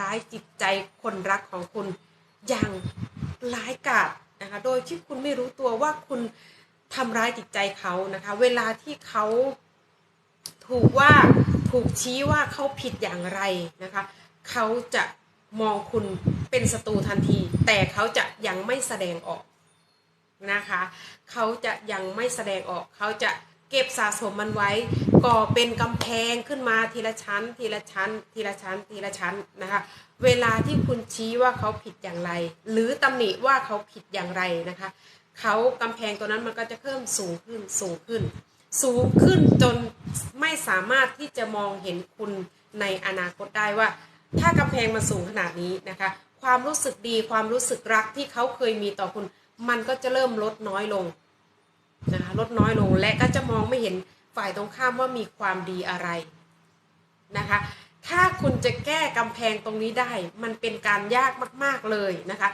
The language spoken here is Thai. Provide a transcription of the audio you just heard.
ร้ายจิตใจคนรักของคุณอย่างร้ายกาจนะคะ โดยที่คุณไม่รู้ตัวว่าคุณทำร้ายจิตใจเขานะคะ เวลาที่เขาถูกว่าถูกชี้ว่าเขาผิดอย่างไรนะคะ เขาจะมองคุณเป็นศัตรูทันที แต่เขาจะยังไม่แสดงออกนะคะ เขาจะยังไม่แสดงออก เขาจะเก็บสะสมมันไว้ ก่อเป็นกำแพงขึ้นมาทีละชั้น ทีละชั้น ทีละชั้น ทีละชั้นนะคะ เวลาที่คุณชี้ว่าเขาผิดอย่างไร หรือตำหนิว่าเขาผิดอย่างไรนะคะเขากำแพงตัวนั้นมันก็จะเพิ่มสูงขึ้นสูงขึ้น สูงขึ้นจนไม่สามารถที่จะมองเห็นคุณในอนาคตได้ว่า ถ้ากำแพงมันสูงขนาดนี้นะคะ ความรู้สึกดีความรู้สึกรักที่เขาเคยมีต่อคุณ มันก็จะเริ่มลดน้อยลงนะคะลดน้อยลงและก็จะมองไม่เห็น ฝ่ายตรงข้ามว่ามีความดีอะไรนะคะ ถ้าคุณจะแก้กำแพงตรงนี้ได้ มันเป็นการยากมาก ๆเลยนะคะ